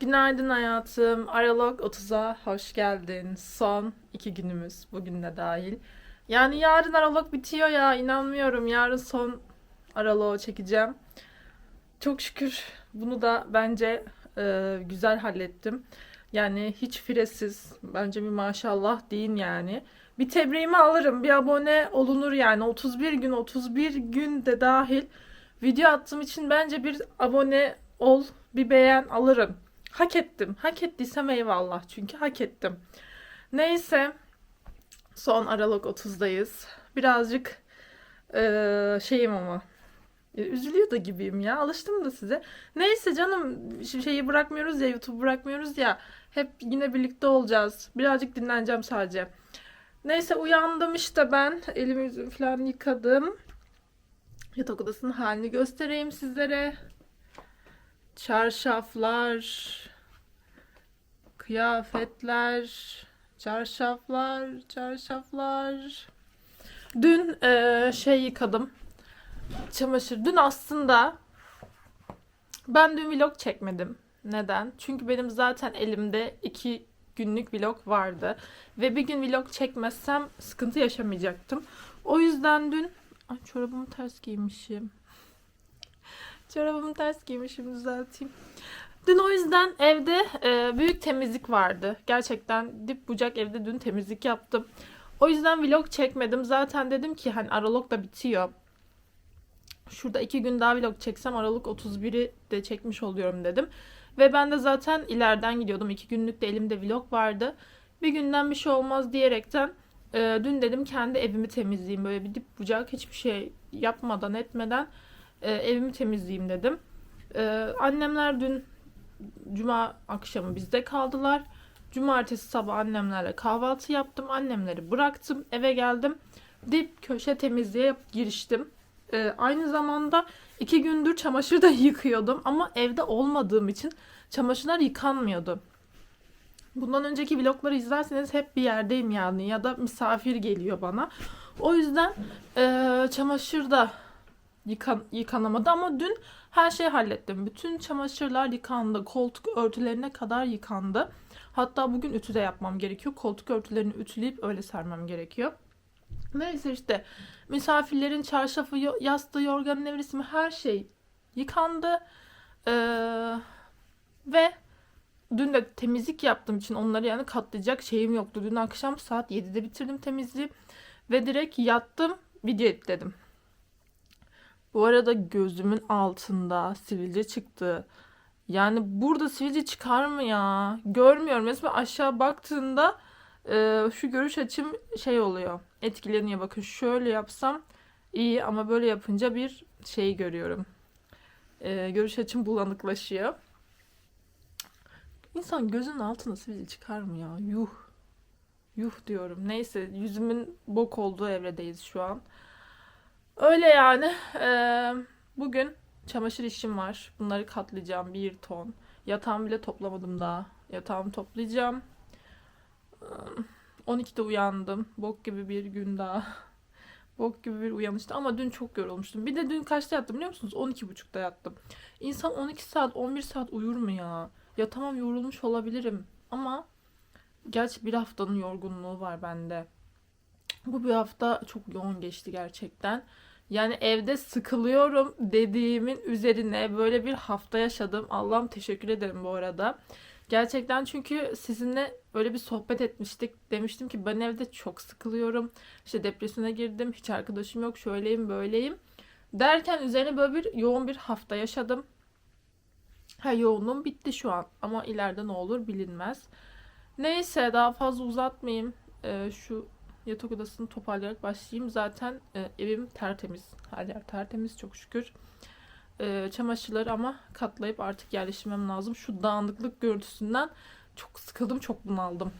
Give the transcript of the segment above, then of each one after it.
Günaydın hayatım. Aralık 30'a hoş geldin. Son iki günümüz bugün de dahil. Yani yarın Aralık bitiyor ya inanmıyorum. Yarın son Aralık'ı çekeceğim. Çok şükür bunu da bence e, güzel hallettim. Yani hiç firesiz. Bence bir maşallah deyin yani. Bir tebriğimi alırım. Bir abone olunur yani. 31 gün 31 gün de dahil video attığım için bence bir abone ol, bir beğen alırım. Hak ettim. Hak ettiysem eyvallah. Çünkü hak ettim. Neyse. Son Aralık 30'dayız. Birazcık eee, şeyim ama. e, Üzülüyor da gibiyim ya. Alıştım da size. Neyse canım şeyi bırakmıyoruz ya YouTube bırakmıyoruz ya. Hep yine birlikte olacağız. Birazcık dinleneceğim sadece. Neyse uyandım işte ben. Elimi yüzümü falan yıkadım. Yatak odasının halini göstereyim sizlere. Çarşaflar, kıyafetler, çarşaflar, çarşaflar. Dün eee, şey yıkadım. Çamaşır. Dün aslında ben dün vlog çekmedim. Neden? Çünkü benim zaten elimde iki günlük vlog vardı. Ve bir gün vlog çekmezsem sıkıntı yaşamayacaktım. O yüzden dün... Ay çorabımı ters giymişim. Çorabımı ters giymişim düzelteyim. Dün o yüzden evde e, büyük temizlik vardı. Gerçekten dip bucak evde dün temizlik yaptım. O yüzden vlog çekmedim. Zaten dedim ki hani Aralık da bitiyor. Şurada iki gün daha vlog çeksem Aralık 31'i de çekmiş oluyorum dedim. Ve ben de zaten ileriden gidiyordum. İki günlük de elimde vlog vardı. Bir günden bir şey olmaz diyerekten e, dün dedim kendi evimi temizleyeyim. Böyle bir dip bucak hiçbir şey yapmadan etmeden e, evimi temizleyeyim dedim. E, annemler dün cuma akşamı bizde kaldılar. Cumartesi sabah annemlerle kahvaltı yaptım. Annemleri bıraktım. Eve geldim. Dip köşe temizliğe giriştim. E, aynı zamanda iki gündür çamaşır da yıkıyordum. Ama evde olmadığım için çamaşırlar yıkanmıyordu. Bundan önceki vlogları izlerseniz hep bir yerdeyim yani ya da misafir geliyor bana. O yüzden e, çamaşır da yıkan, yıkanamadı ama dün her şeyi hallettim. Bütün çamaşırlar yıkandı. Koltuk örtülerine kadar yıkandı. Hatta bugün ütü de yapmam gerekiyor. Koltuk örtülerini ütüleyip öyle sermem gerekiyor. Neyse işte misafirlerin çarşafı, yastığı, yorganı, nevresim her şey yıkandı. Ee, ve dün de temizlik yaptığım için onları yani katlayacak şeyim yoktu. Dün akşam saat 7'de bitirdim temizliği ve direkt yattım video editledim. Bu arada gözümün altında sivilce çıktı. Yani burada sivilce çıkar mı ya? Görmüyorum. Mesela aşağı baktığında e, şu görüş açım şey oluyor. Etkileniyor. Bakın şöyle yapsam iyi ama böyle yapınca bir şey görüyorum. E, görüş açım bulanıklaşıyor. İnsan gözünün altına sivilce çıkar mı ya? Yuh. Yuh diyorum. Neyse yüzümün bok olduğu evredeyiz şu an. Öyle yani. Ee, bugün çamaşır işim var. Bunları katlayacağım bir ton. Yatağımı bile toplamadım daha. Yatağımı toplayacağım. Ee, 12'de uyandım. Bok gibi bir gün daha. Bok gibi bir uyanıştı ama dün çok yorulmuştum. Bir de dün kaçta yattım biliyor musunuz? 12.30'da yattım. İnsan 12 saat 11 saat uyur mu ya? Ya tamam yorulmuş olabilirim ama gerçi bir haftanın yorgunluğu var bende. Bu bir hafta çok yoğun geçti gerçekten. Yani evde sıkılıyorum dediğimin üzerine böyle bir hafta yaşadım. Allah'ım teşekkür ederim bu arada. Gerçekten çünkü sizinle böyle bir sohbet etmiştik. Demiştim ki ben evde çok sıkılıyorum. İşte depresyona girdim. Hiç arkadaşım yok. Şöyleyim böyleyim. Derken üzerine böyle bir yoğun bir hafta yaşadım. Ha yoğunluğum bitti şu an. Ama ileride ne olur bilinmez. Neyse daha fazla uzatmayayım. Ee, şu yatak odasını toparlayarak başlayayım. Zaten e, evim tertemiz. Her yer tertemiz çok şükür. E, çamaşırları ama katlayıp artık yerleştirmem lazım. Şu dağınıklık görüntüsünden çok sıkıldım, çok bunaldım.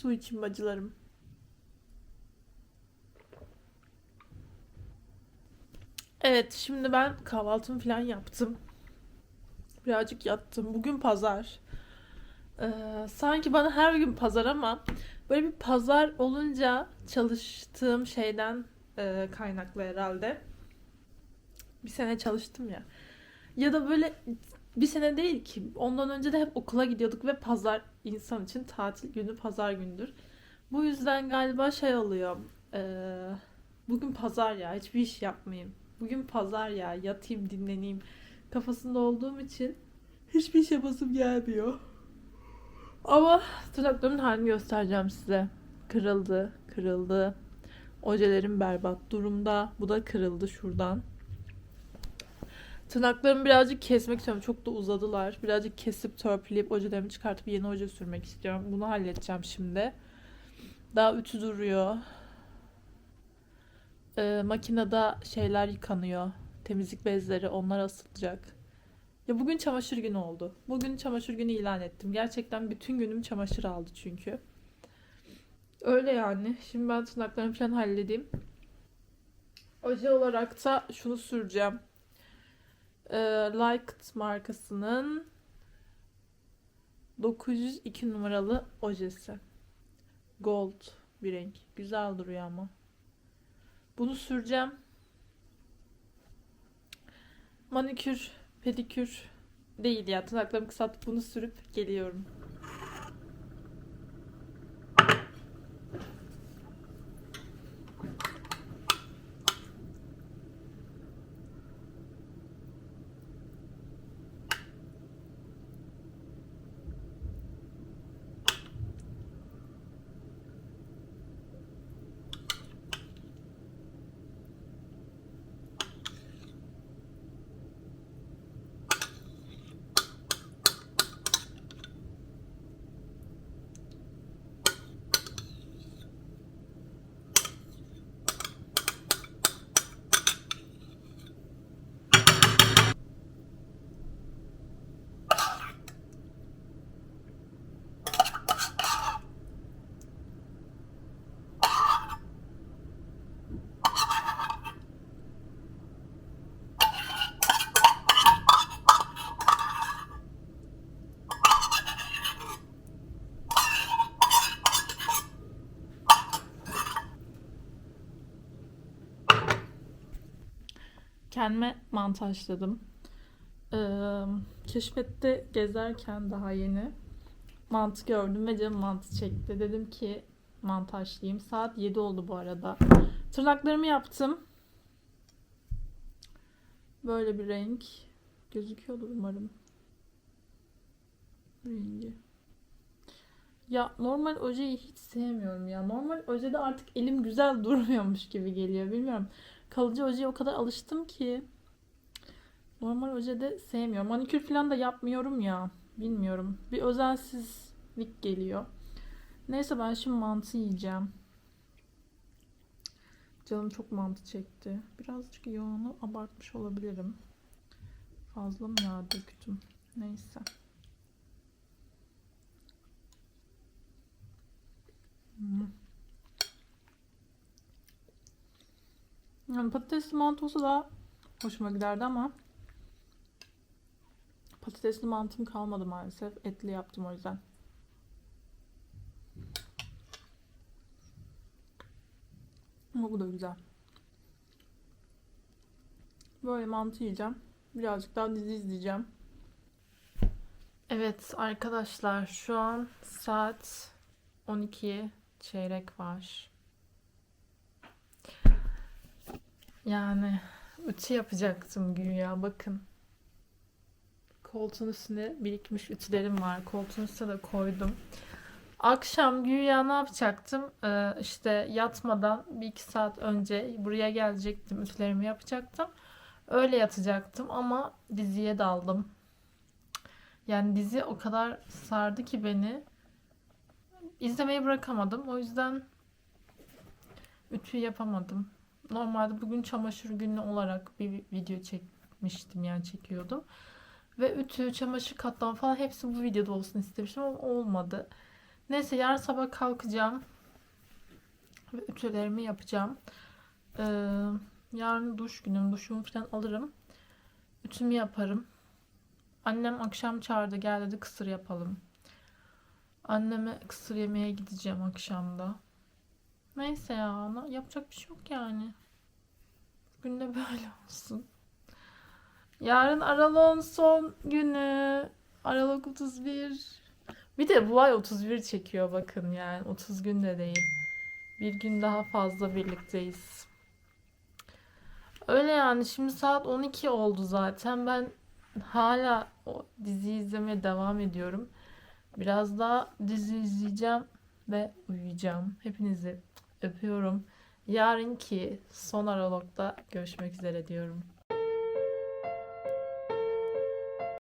Su için bacılarım. Evet, şimdi ben kahvaltımı falan yaptım. Birazcık yattım. Bugün pazar. Ee, sanki bana her gün pazar ama böyle bir pazar olunca çalıştığım şeyden e, kaynaklı herhalde. Bir sene çalıştım ya. Ya da böyle bir sene değil ki. Ondan önce de hep okula gidiyorduk ve pazar insan için tatil günü pazar gündür. Bu yüzden galiba şey oluyor. eee, bugün pazar ya hiçbir iş yapmayayım. Bugün pazar ya yatayım dinleneyim kafasında olduğum için hiçbir iş yapasım gelmiyor. Ama tırnaklarımın halini göstereceğim size. Kırıldı, kırıldı. Ojelerim berbat durumda. Bu da kırıldı şuradan. Tırnaklarımı birazcık kesmek istiyorum. Çok da uzadılar. Birazcık kesip törpüleyip ojelerimi çıkartıp yeni oje sürmek istiyorum. Bunu halledeceğim şimdi. Daha ütü duruyor. Ee, makinede şeyler yıkanıyor. Temizlik bezleri onlar asılacak. Ya bugün çamaşır günü oldu. Bugün çamaşır günü ilan ettim. Gerçekten bütün günüm çamaşır aldı çünkü. Öyle yani. Şimdi ben tırnaklarımı falan halledeyim. Oje olarak da şunu süreceğim. Ee, Liked markasının 902 numaralı ojesi. Gold bir renk. Güzel duruyor ama. Bunu süreceğim. Manikür, pedikür değil ya. Tırnaklarımı kısaltıp bunu sürüp geliyorum. Kendime mantı haşladım. Ee, keşfette gezerken daha yeni mantı gördüm ve canım mantı çekti. Dedim ki mantı haşlayayım. Saat 7 oldu bu arada. Tırnaklarımı yaptım. Böyle bir renk. Gözüküyordur umarım. Rengi. Ya normal ojeyi hiç sevmiyorum ya. Normal ojede artık elim güzel durmuyormuş gibi geliyor. Bilmiyorum. Kalıcı ojeye o kadar alıştım ki. Normal ojede sevmiyorum. Manikür falan da yapmıyorum ya. Bilmiyorum. Bir özensizlik geliyor. Neyse ben şimdi mantı yiyeceğim. Canım çok mantı çekti. Birazcık yoğunu abartmış olabilirim. Fazla mı yağ döktüm? Neyse. Hmm. Yani patatesli mantı olsa da hoşuma giderdi ama patatesli mantım kalmadı maalesef. Etli yaptım o yüzden. Ama bu da güzel. Böyle mantı yiyeceğim. Birazcık daha dizi izleyeceğim. Evet arkadaşlar şu an saat 12 çeyrek var. Yani ütü yapacaktım güya bakın. Koltuğun üstüne birikmiş ütülerim var. Koltuğun üstüne de koydum. Akşam güya ne yapacaktım? Ee, işte yatmadan bir iki saat önce buraya gelecektim. Ütülerimi yapacaktım. Öyle yatacaktım ama diziye daldım. Yani dizi o kadar sardı ki beni. İzlemeyi bırakamadım. O yüzden ütü yapamadım. Normalde bugün çamaşır günü olarak bir video çekmiştim yani çekiyordum. Ve ütü, çamaşır katlan falan hepsi bu videoda olsun istemiştim ama olmadı. Neyse yarın sabah kalkacağım. Ve ütülerimi yapacağım. Ee, yarın duş günüm. Duşumu falan alırım. Ütümü yaparım. Annem akşam çağırdı. Gel dedi kısır yapalım. Anneme kısır yemeye gideceğim akşamda. Neyse ya. Yapacak bir şey yok yani. Bugün de böyle olsun. Yarın Aralık'ın son günü. Aralık 31. Bir de bu ay 31 çekiyor bakın yani. 30 gün de değil. Bir gün daha fazla birlikteyiz. Öyle yani şimdi saat 12 oldu zaten. Ben hala o diziyi izlemeye devam ediyorum. Biraz daha dizi izleyeceğim ve uyuyacağım. Hepinizi öpüyorum. Yarınki son aralıkta görüşmek üzere diyorum.